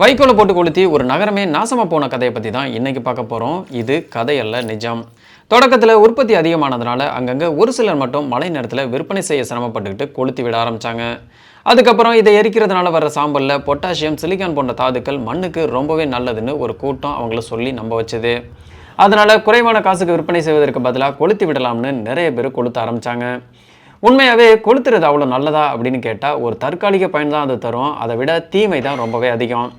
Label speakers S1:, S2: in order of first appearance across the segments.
S1: வைக்கோலை போட்டு கொளுத்தி ஒரு நகரமே நாசமாக போன கதையை பற்றி தான் இன்றைக்கி பார்க்க போகிறோம் இது கதையல்ல நிஜம். தொடக்கத்தில் உற்பத்தி அதிகமானதுனால அங்கங்கே ஒரு சிலர் மட்டும் மழை நேரத்தில் விற்பனை செய்ய சிரமப்பட்டுக்கிட்டு கொளுத்தி விட ஆரம்பித்தாங்க அதுக்கப்புறம் இதை எரிக்கிறதுனால வர சாம்பலில் பொட்டாசியம் சிலிக்கான் போன்ற தாதுக்கள் மண்ணுக்கு ரொம்பவே நல்லதுன்னு ஒரு கூட்டம் அவங்கள சொல்லி நம்ப வச்சுது. அதனால் குறைவான காசுக்கு விற்பனை செய்வதற்கு பதிலாக கொளுத்தி விடலாம்னு நிறைய பேர் கொளுத்த ஆரம்பித்தாங்க உண்மையாகவே கொளுத்துறது அவ்வளோ நல்லதா அப்படின்னு கேட்டால் ஒரு தற்காலிக பயன் தான் அது தரும். அதை விட தீமை தான் ரொம்பவே அதிகம்.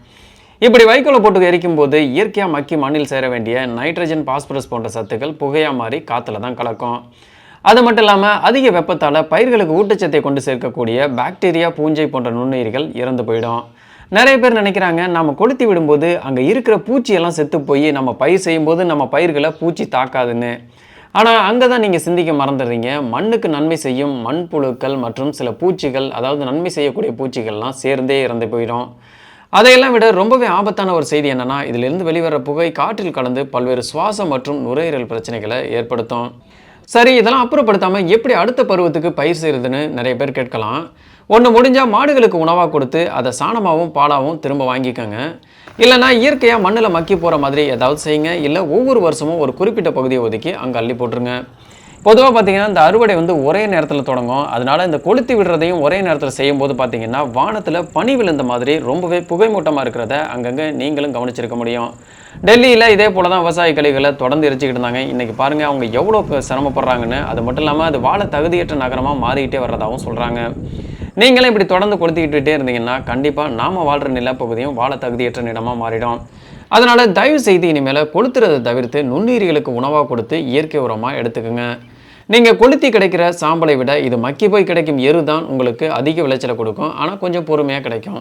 S1: இப்படி வைக்கோலை போட்டு எரிக்கும் போது இயற்கையாக மக்கி மண்ணில் சேர வேண்டிய நைட்ரஜன் பாஸ்பரஸ் போன்ற சத்துக்கள் புகையாக மாறி காற்றுல தான் கலக்கும். அது மட்டும் இல்லாமல் அதிக வெப்பத்தால் பயிர்களுக்கு ஊட்டச்சத்தை கொண்டு சேர்க்கக்கூடிய பாக்டீரியா பூஞ்சை போன்ற நுண்ணுயிர்கள் இறந்து போயிடும். நிறைய பேர் நினைக்கிறாங்க நம்ம கொளுத்தி விடும்போது அங்கே இருக்கிற பூச்சியெல்லாம் செத்து போய் நம்ம பயிர் செய்யும்போது நம்ம பயிர்களை பூச்சி தாக்காதுன்னு. ஆனால் அங்கே தான் நீங்கள் சிந்திக்க மறந்துடுறீங்க. மண்ணுக்கு நன்மை செய்யும் மண்புழுக்கள் மற்றும் சில பூச்சிகள் அதாவது நன்மை செய்யக்கூடிய பூச்சிகள்லாம் சேர்ந்தே இறந்து போயிடும். அதையெல்லாம் விட ரொம்பவே ஆபத்தான ஒரு செய்தி என்னென்னா இதிலிருந்து வெளிவர புகை காற்றில் கலந்து பல்வேறு சுவாசம் மற்றும் நுரையீரல் பிரச்சனைகளை ஏற்படுத்தும். சரி இதெல்லாம் அப்புறப்படுத்தாமல் எப்படி அடுத்த பருவத்துக்கு பயிர் செய்கிறதுன்னு நிறைய பேர் கேட்கலாம். ஒன்று முடிஞ்சால் மாடுகளுக்கு உணவாக கொடுத்து அதை சாணமாகவும் பாலாகவும் திரும்ப வாங்கிக்கோங்க. இல்லைனா இயற்கையாக மண்ணில் மக்கி போகிற மாதிரி ஏதாவது செய்யுங்க. இல்லை ஒவ்வொரு வருஷமும் ஒரு குறிப்பிட்ட பகுதியை ஒதுக்கி அங்கே அள்ளி போட்டுருங்க. பொதுவாக பார்த்தீங்கன்னா இந்த அறுவடை வந்து ஒரே நேரத்தில் தொடங்கும். அதனால் இந்த கொளுத்தி விடுறதையும் ஒரே நேரத்தில் செய்யும்போது பார்த்தீங்கன்னா வானத்தில் பனி விழுந்த மாதிரி ரொம்பவே புகைமூட்டமாக இருக்கிறத அங்கங்கே நீங்களும் கவனிச்சிருக்க முடியும். டெல்லியில் இதே போல தான் விவசாய கழிவுகளை தொடர்ந்து எரிச்சிக்கிட்டு இருந்தாங்க. இன்றைக்கி பாருங்கள் அவங்க எவ்வளோ சிரமப்படுறாங்கன்னு. அது மட்டும் இல்லாமல் அது வாழ தகுதியற்ற நகரமாக மாறிக்கிட்டே வர்றதாகவும் சொல்கிறாங்க நீங்களும் இப்படி தொடர்ந்து கொளுத்திக்கிட்டே இருந்தீங்கன்னா கண்டிப்பாக நாம் வாழ்கிற நிலப்பகுதியும் வாழ தகுதியற்ற நிலமாக மாறிடும். அதனால் தயவு செய்து இனிமேல் கொளுத்துறதை தவிர்த்து நுண்ணுயிரிகளுக்கு உணவாக கொடுத்து இயற்கை உரமாக எடுத்துக்கோங்க. நீங்கள் கொளுத்தி கிடைக்கிற சாம்பலை விட இது மக்கி போய் கிடைக்கும் எரு தான் உங்களுக்கு அதிக விளைச்சலை கொடுக்கும். ஆனால் கொஞ்சம் பொறுமையாக கிடைக்கும்.